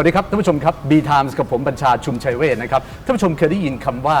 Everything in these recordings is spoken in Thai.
วัสดีครับท่านผู้ชมครับ B Times กับผมบัญชาชุมชัยเวชนะครับท่านผู้ชมเคยได้ยินคำว่า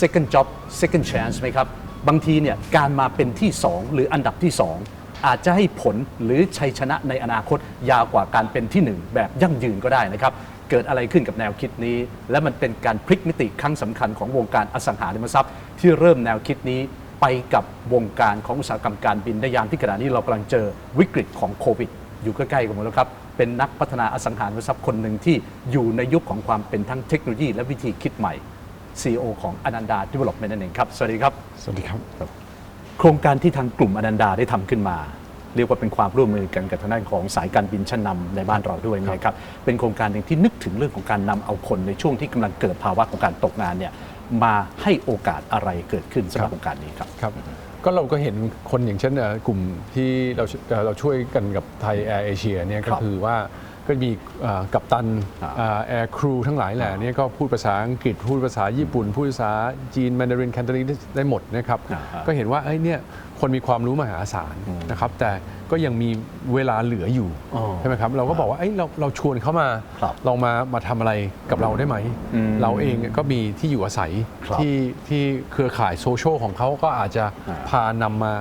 second job second chance ไหมครับ บางทีเนี่ยการมาเป็นที่ 2 หรืออันดับที่ 2 อาจจะให้ผลหรือชัยชนะในอนาคตยาวกว่าการเป็นที่ 1 แบบยั่งยืนก็ได้นะครับ เกิดอะไรขึ้นกับแนวคิดนี้ และมันเป็นการพลิกมิติครั้งสำคัญของวงการอสังหาริมทรัพย์ ที่เริ่มแนวคิดนี้ไปกับวงการของอุตสาหกรรมการบินในยามที่ขณะนี้เรากำลังเจอวิกฤตของโควิดอยู่ใกล้ๆกันหมดแล้วครับ เป็นนักพัฒนาอสังหาริมทรัพย์คนหนึ่งที่อยู่ในยุคของความเป็นทั้งเทคโนโลยีและวิธีคิดใหม่ CEO ของอนันดา Development นั่นเองครับ สวัสดีครับ สวัสดีครับ โครงการที่ทางกลุ่มอนันดาได้ทำขึ้นมา เรียกว่าเป็นความร่วมมือกันกับทางด้านของสายการบินชั้นนำในบ้านเราด้วยนะครับ เป็นโครงการหนึ่งที่นึกถึงเรื่องของการนำเอาคนในช่วงที่กำลังเกิดภาวะของการตกงานเนี่ยมาให้โอกาสอะไรเกิดขึ้นสำหรับโครงการนี้ครับครับ ก็เราก็เห็นคนอย่างเช่นเอ่อกลุ่มที่เราเอ่อเราช่วยกันกับไทยแอร์เอเชียเนี่ยครัก็บคือว่า ก็มีเอ่อกัปตันอ่าแอร์ครูทั้งหลายแหละเนี่ยก็พูดภาษาอังกฤษ พูดภาษาญี่ปุ่น พูดภาษาจีนแมนดารินแคนตาลีได้หมดนะครับอ่าฮะก็เห็นว่าเอ้ยเนี่ยคนมีความรู้มหาศาลนะครับแต่ก็ยังมีเวลาเหลืออยู่อ๋อใช่ไหมครับเราก็บอกว่าเอ้ยเราเราชวนเขามาครับลองมามาทำอะไรกับเราได้ไหมอืมเราเองก็มีที่อยู่อาศัยครับที่ที่เครือข่ายโซเชียลของเขาก็อาจจะอ่าพานำมา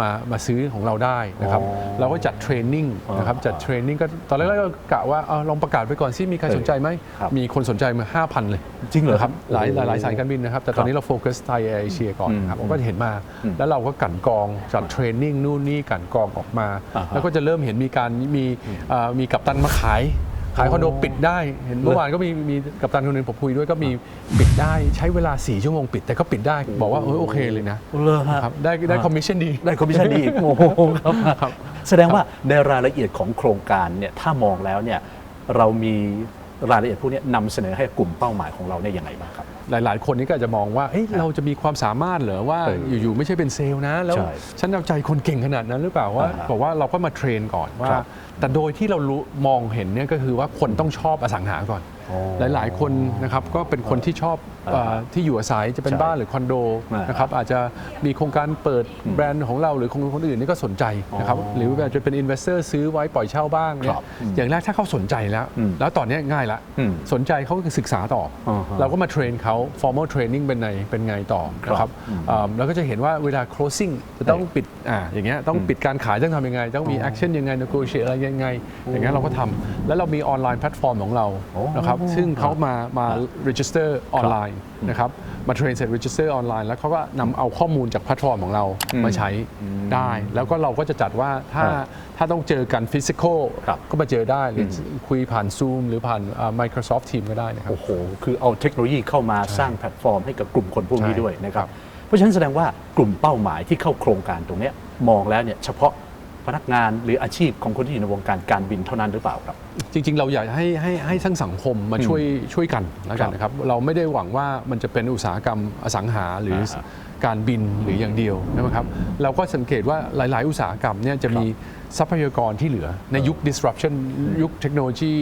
มามาซื้อของเราได้นะครับอ๋อเราก็จัดเทรนนิ่งนะครับอ่าจัดเทรนนิ่งก็ตอนแรกๆก็กะว่าเอาลองประกาศไปก่อนสิมีใครเออสนใจไหมครับมีคนสนใจมา 5,000 เลย จริงเหรอนะครับหลายโอ้หโหลายหลายสายการบินนะครับแต่ตอนนี้เราโฟกัสไทยแอร์เอเชียก่อนนะครับอืมผมก็เห็นมาอืมแล้วเราก็กลั่นกรองจัดเทรนนิ่งนู่นนี่กลั่นกรองออกมาอ่าฮะแล้วก็จะเริ่มเห็นมีการมีเอ่อมีกัปตันมาขาย ขายคอนโดปิดได้ เห็นเมื่อวานก็มีมีกัปตันคนหนึงผมคุยด้วยก็มีปิดได้ใช้เวลา 4 ชั่วโมงปิด แต่ก็ปิดได้บอกว่าเออโอเคเลยนะเลอฮะครับได้ได้คอมมิชชั่นดี ได้คอมมิชชั่นดีอีกโอ้โหครับครับ แสดงว่าในรายละเอียดของโครงการเนี่ยถ้ามองแล้วเนี่ยเรามีรายละเอียดพวกเนี้ยนำเสนอให้กลุ่มเป้าหมายของเราเนี่ยยังไงบ้างครับ หลาย ๆ คนนี่ก็อาจจะมองว่าเอ้ยเราจะมีความสามารถเหรอว่าเอออยู่ๆไม่ใช่เป็นเซลล์นะ แล้วใช่ฉันเอาใจคนเก่งขนาดนั้นหรือเปล่าว่าอ่าฮะบอกว่าเราก็มาเทรนก่อนว่า ครับแต่โดยที่เรารู้มองเห็นเนี่ยก็คือว่าคนต้องชอบอสังหาก่อนอ๋อ หลาย ๆ คนนะครับก็เป็นคนที่ชอบอ่าเอ่อที่อยู่อาศัยจะเป็นใช่บ้านหรือคอนโดอ่านนะครับอาจจะมีโครงการเปิดแบรนด์ของเราหรือของคนอื่นนี่ก็สนใจนะครับอ๋อหรืออาจจะเป็นอินเวสเตอร์ซื้อไว้ปล่อยเช่าบ้างเนี่คยรับอืมอย่างแรกถ้าเขาสนใจแล้วอืมแล้วตอนเนี้ยง่ายละอืมสนใจเขาก็คือศึกษาต่อออฮะเราก็มาเทรนเขา formal training เป็นไงเป็นไงต่อครับนะครับอืมอ่าแล้วก็จะเห็นว่าเวลา closing จะต้องปิดอ่าอย่างเงี้ยต้องปิดการขายต้องทำยังไง ต้องมี action ยังไง negotiate อะไรยังไง อย่างเงี้ยเราก็ทำแล้วเรามีออนไลน์แพลตฟอร์มของเราโอ้นะครับซึ่งเขามามา register ออนไลน์นะครับมาเทรนเสร็จ register ออนไลน์แล้วเขาก็นำเอาข้อมูลจากแพลตฟอร์มของเรามาใช้ได้ แล้วก็เราก็จะจัดว่าถ้าครับถ้าต้องเจอกัน physical ครับก็มาเจอได้หรืออคุยผ่าน Zoom หรือผ่านอ่า Microsoft Teams ก็ได้นะครับโอ้โห คือเอาเทคโนโลยีเข้ามาสร้างแพลตฟอร์มให้กับกลุ่มคนพวกนี้ใช่ด้วยนะครับครับ เพราะฉะนั้นแสดงว่ากลุ่มเป้าหมายที่เข้าโครงการตรงเนี้ยมองแล้วเนี่ยเฉพาะ พนักงานหรืออาชีพของคนที่อยู่ในวงการการบินเท่านั้นหรือเปล่าครับ จริง ๆ เราอยากให้ให้ให้ทั้งสังคมมาช่วยช่วยกันแล้วกันนะครับ เราไม่ได้หวังว่ามันจะเป็นอุตสาหกรรมอสังหาหรืออาฮะการบินหรืออย่างเดียวนะครับ เราก็สังเกตว่าหลาย ๆ อุตสาหกรรมเนี่ยจะมีทรัพยากรที่เหลือในยุค disruption ยุคเทคโนโลยี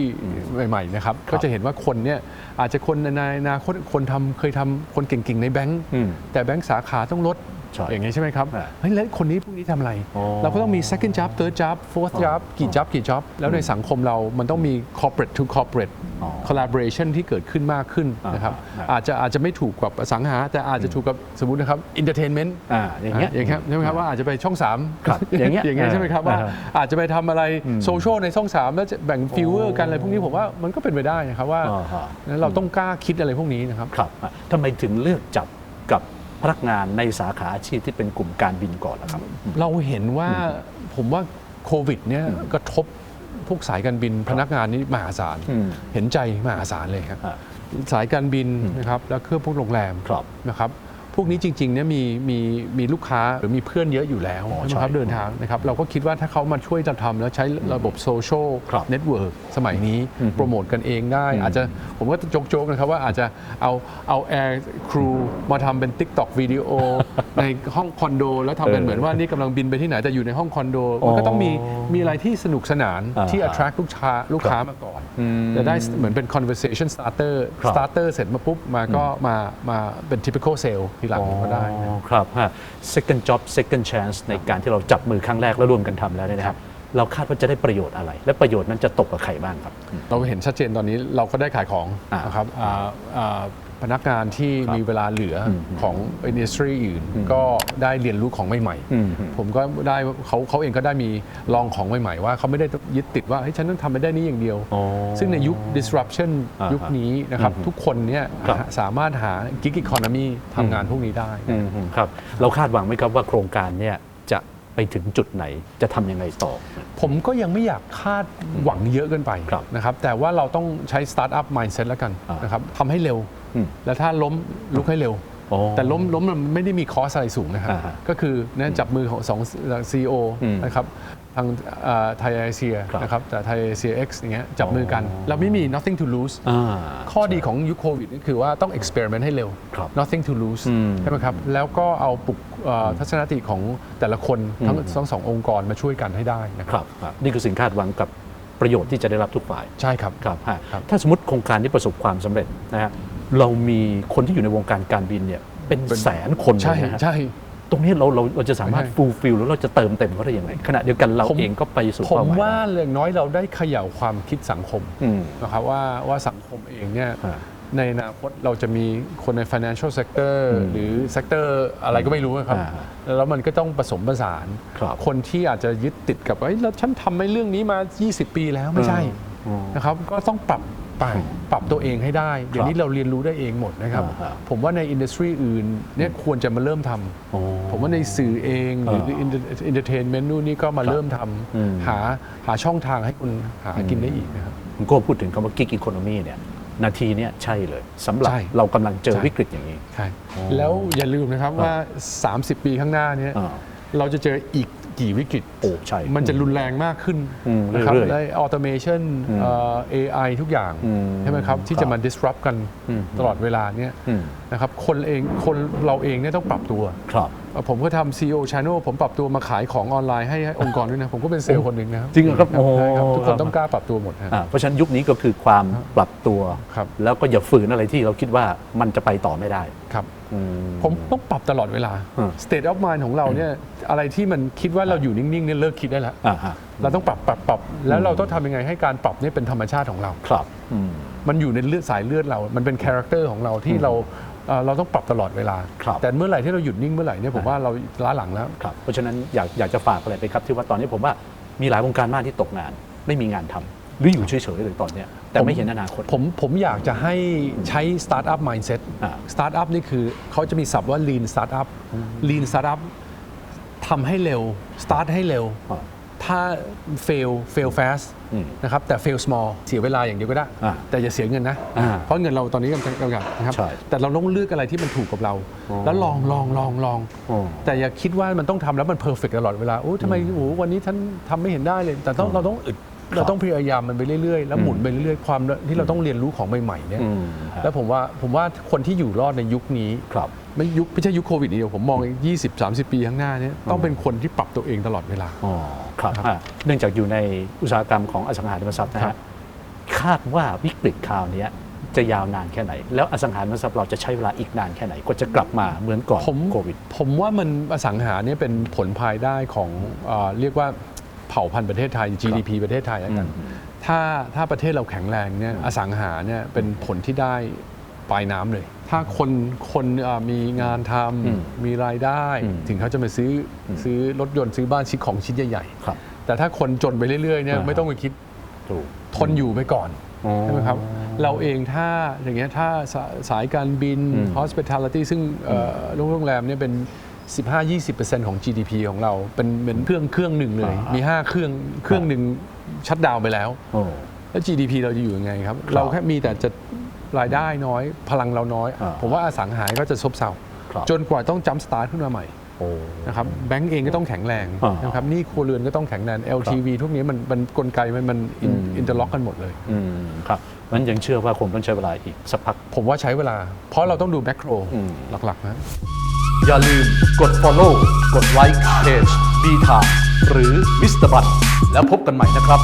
ใหม่ ๆ นะครับ ก็จะเห็นว่าคนเนี่ยอาจจะคนในอนาคตคนทำเคยทำคนเก่ง ๆ ในแบงก์อืมแต่แบงก์สาขาต้องลดใช่อย่างนี้ใช่ไหมครับอ่าเฮ้ยแล้วคนนี้พวกนี้ทำอะไรอ๋อเราก็ต้องมี second job third job fourth job กี่ job กี่ job แล้วในสังคมเรามันต้องมี corporate to corporate อ๋อ collaboration ที่เกิดขึ้นมากขึ้นนะครับอ่าอาจจะอาจจะไม่ถูกกับอสังหา แต่อาจจะถูกกับสมมตินะครับ entertainment อ่าอย่างเงี้ยอย่างเงี้ยใช่ไหมครับว่าอาจจะไปช่อง3ครับอย่างเงี้ยอย่างเงี้ยใช่ไหมครับว่าอ่าอาจจะไปทำอะไรโซเชียลในช่อง3แล้วจะแบ่งฟิวเวอร์กันอะไรพวกนี้ผมว่ามันก็เป็นไปได้นะครับว่าอ่าฮะเราต้องกล้าคิดอะไรพวกนี้นะครับครับอะทำไมถึงเลือกจับกับ พนักงานในสาขาอาชีพที่เป็นกลุ่มการบินก่อนล่ะครับ เราเห็นว่าผมว่าโควิดเนี่ยกระทบพวกสายการบินพนักงานนี่มหาศาลอืมเห็นใจมหาศาลเลยครับอะสายการบินนะครับแล้วเครื่องพวกโรงแรมครับนะครับพวกนี้จริงๆเนี่ยมีมีมีลูกค้าหรือมีเพื่อนเยอะอยู่แล้วอ๋อใช่ไหมครับใช่เดินทางนะครับเราก็คิดว่าถ้าเขามาช่วยเราทำแล้วใช้ระบบโซเชียลครับเน็ตเวิร์กสมัยนี้อืมโปรโมทกันเองได้ อาจจะผมก็โจ๊กๆนะครับว่าอาจจะเอาเอาแอร์ครูมาทำเป็น TikTok วิดีโอในห้องคอนโด แล้วทำเป็นเออเหมือนว่านี่กำลังบินไปที่ไหนแต่อยู่ในห้องคอนโด มันก็ต้องมีมีอะไรที่สนุกสนานอ่าที่ attract ลูกค้าลูกค้ามาก่อนจะได้เหมือนเป็น conversation starter ครับ starter เสร็จมาปุ๊บมาก็มามาเป็น typical sale ทีหลังก็ได้นะอ๋อครับฮะ second job second chance ในการที่เราจับมือครั้งแรกแล้วร่วมกันทำแล้วเนี่ยนะครับ เราคาดว่าจะได้ประโยชน์อะไร และประโยชน์นั้นจะตกกับใครบ้างครับ เราเห็นชัดเจนตอนนี้เราก็ได้ขายของอ่านะครับอ่าอ่าพนักงานที่ครับมีเวลาเหลืออมของอินดัสทรีอื่น ก็ได้เรียนรู้ของใหม่อืม ๆ ผมก็ได้เขาเขาเองก็ได้มีลองของใหม่ๆ ว่าเขาไม่ได้ยึดติดว่าเฮ้ยฉันต้องทำไปได้นี้อย่างเดียว อ๋อซึ่งในยุค disruption อ่าฮะยุคนี้นะครับอืมทุกคนเนี่ยครับ สามารถหา gig economy ทำงานพวกนี้ได้ อืมครับเราคาดหวังไหมครับว่าโครงการเนี่ยจะ ไปถึงจุดไหนจะทำยังไงต่อ ผมก็ยังไม่อยากคาดหวังเยอะเกินไปครับนะครับ แต่ว่าเราต้องใช้ startup mindset แล้วกันอ่านนะครับทำให้เร็ว อืมแล้วถ้าล้มลุกให้เร็ว อ๋อแต่ล้มล้มมันไม่ได้มีคอสอะไรสูงนะครับ อ่าฮะก็คือเนี่ยจับมือของสองซีโออืมนะครับ ทางไทยเอเชียครับนะครับแต่ไทยเอเชีย X อย่างเงี้ยจับมือกันอ๋อเราไม่มี nothing to lose อ่าข้อดีของยุคโควิดนี่คือว่าต้อง experiment ให้เร็วครับ nothing to lose อืมใช่ไหมครับ แล้วก็เอาปลุกเอ่อทัศนคติของแต่ละคนทั้งอืมทั้งสององค์กรมาช่วยกันให้ได้นะคครับรับครับ นี่คือสิ่งคาดหวังกับประโยชน์ที่จะได้รับทุกฝ่าย ใช่ครับครับฮะครับถ้าสมมติโครงการนี้ประสบความสำเร็จนะฮะเรามีคนที่อยู่ในวงการการบินเนี่ยเป็นแสนคนเลใช่ยนะฮะใช่ ตรงนี้เราเราเราจะสามารถใช่ฟูลฟิลแล้วเราจะเติมเต็มเขาได้ยังไงขณะเดียวกันเราผมเองก็ไปสู่ผมเป้าหมายว่าได้อย่างน้อยเราได้เขย่าความคิดสังคมอืมนะครับว่าว่าสังคมเองเนี่ยฮะในอนาคตเราจะมีคนใน financial sector อืมหรือ sector อะไรก็ไม่รู้นะครับอ่าแล้วมันก็ต้องผสมผสานครับคนที่อาจจะยึดติดกับเอ้ยแล้วฉันทำในเรื่องนี้มา 20 ปีแล้วไม่ใช่อืมนะครับ ก็ต้องปรับ ไปปรับตัวเองให้ได้ เดี๋ยวนี้เราเรียนรู้ได้เองหมดนะครับอ่าฮะผมว่าในอินดัสทรีอื่นเนี่ยควรจะมาเริ่มทำโอ้ผมว่าในสื่อเองหรืออ่าอินเตอร์เทนเมนต์นู่นนี่ก็มาเริ่มทอืมำหาหาช่องทางให้คุณหากินได้อีกนะครับคุณโก้พูดถึงคำว่ากิ๊กอีโคโนมีเนี่ยนาทีเนี้ยใช่เลยสำหรับใช่เรากำลังเจอใช่วิกฤตอย่างนี้ใช่แล้วอย่าลืมนะครับว่า 30 ปีข้างหน้าเนี้อ่าเราจะเจออีก กี่วิกฤต โอ้ใช่ มันจะรุนแรงมากขึ้นอืมนะครับเรื่อยๆได้ออโตเมชันอืมเอไอทุกอย่างอืมใช่ไหมครับ ที่ครับจะมา disrupt กันอืมตลอดเวลาเนี้ยอืม นะครับคนเองคนเราเองเนี่ยต้องปรับตัว ครับ ผมก็ทำ CEO Channel ผมปรับตัวมาขายของออนไลน์ให้ให้องค์กรด้วยนะ ผมก็เป็นเซลล์คนหนึ่งนะครับจริงเหรอครับใช่ครับโอ้ทุกคนต้องกล้าปรับตัวหมดฮะ อ่าเพราะฉะนั้นยุคนี้ก็คือความปรับตัว ครับ แล้วก็อย่าฝืนอะไรที่เราคิดว่ามันจะไปต่อไม่ได้ครับ อืม ผมต้องปรับตลอดเวลา อืม state of mind ของเราเนี่ยอะไรที่มันคิดว่าเราอยู่นิ่งๆเนี่ยเลิกคิดได้แล้ว อ่าฮะเราต้องปรับปรับปรับแล้วเราต้องทำยังไงให้การปรับเนี่ยเป็นธรรมชาติของเรา ครับอืม มันอยู่ในเลือดสายเลือดเรา มันเป็นคาแรคเตอร์ของเราที่เรา เอ่อเราต้องปรับตลอดเวลา ครับ แต่เมื่อไหร่ที่เราหยุดนิ่งเมื่อไหร่เนี่ยผมว่าเราล้าหลังแล้ว ครับเพราะฉะนั้นอยากอยากจะฝากอะไรไปครับที่ว่าตอนนี้ผมว่ามีหลายวงการมากที่ตกงาน ไม่มีงานทำหรืออยู่เฉยๆเลยตอนเนี้ยแต่ไม่เห็นอนาคต ผมผมอยากจะให้ใช้ startup mindset อ่า startup นี่คือเขาจะมีศัพท์ว่า lean startup lean startup ทำให้เร็ว start ให้เร็ว อ่า ถ้า fail fail fast อืม นะครับแต่ fail small เสียเวลาอย่างเดียวก็ได้ อ่าแต่อย่าเสียเงินนะ อ่าเพราะเงินเราตอนนี้กำลังกำลังนะครับ ใช่แต่เราต้องเลือกอะไรที่มันถูกกับเราอ๋อแล้วลองลองลองลอง อ๋อ แต่อย่าคิดว่ามันต้องทำแล้วมันเพอร์เฟกตลอดเวลาโอ้ทำไมโอ้วันนี้ท่านทำไม่เห็นได้เลย แต่ต้องเราต้องอึด เราต้องพยายามมันไปเรื่อยๆ แล้วหมุนไปเรื่อยๆ ความที่เราต้องเรียนรู้ของใหม่ๆเนี่ยอืมฮะแล้วผมว่าผมว่าคนที่อยู่รอดในยุคนี้ครับไม่ยุคไม่ใช่ยุคโควิดนี่เดียวผมมองอีก20 30 ปีข้างหน้าเนี่ยต้องเป็นคนที่ปรับตัวเองตลอดเวลาอ๋อครับครับอ่าเนื่องจากอยู่ในอุตสาหกรรมของอสังหาริมทรัพย์นะครัฮะบคาดว่าวิกฤตคราวเนี้ยจะยาวนานแค่ไหน แล้วอสังหาริมทรัพย์เราจะใช้เวลาอีกนานแค่ไหนกว่าจะกลับมาเหมือนก่อนผมโควิดผมว่ามันอสังหาเนี่ยเป็นผลภายได้ของเออเรียกว่า เผ่าพันธุ์ประเทศไทย GDP ประเทศไทยแล้วกันอืมถ้าถ้าประเทศเราแข็งแรงเนี่ยอสังหาเนี่ยเป็นผลที่ได้ปลายน้ำเลย ถ้าคนคนเอ่อมีงานทอืมำมีรายได้อืมถึงเขาจะมาซื้ออซื้อรถยนต์ซื้อบ้านชิ้นของชิ้นใหญ่ครับๆแต่ถ้าคนจนไปเรื่อยๆเนี่ยอ่าไม่ต้องไปคิดถูกทนอยู่ไปก่อนอ๋อใช่ไหมครับเราเองถ้าอย่างเงี้ยถ้าสาสายการบินอืม hospitality ซึ่งเอ่อโรงแรมเนี่ยเป็น 15-20%ของ GDP ของเราเป็นเป็นเครื่องเครื่องหนึ่งเลยอ่ามีมี 5 เครื่องเครื่องหนึ่งชัดดาวน์ไปแล้ว โอ้ แล้ว GDP เราจะอยู่ยังไงครับเราแค่มีแต่จะรายได้น้อย พลังเราน้อย อ่าผมว่าอสังหาก็จะซบเซาครับ จนกว่าต้องจัมสตาร์ทขึ้นมาใหม่โอ้ นะครับแบงก์เองก็ต้องแข็งแรงอ่านนะครับหนี่ครัวเรือนก็ต้องแข็งแรง LTV ทุกนี้มันมันกลไกมันมันอินอืม อินเตอร์ล็อกกันหมดเลย อืมครับมันยังเชื่อว่าคงต้องใช้เวลาอีกสักพัก ผมว่าใช้เวลา เพราะเราต้องดูแมกโรอืม หลักๆนะ อย่าลืมกด follow กดไลค์เพจ b t i m e หรือ Mr. b u t แล้วพบกันใหม่นะครับ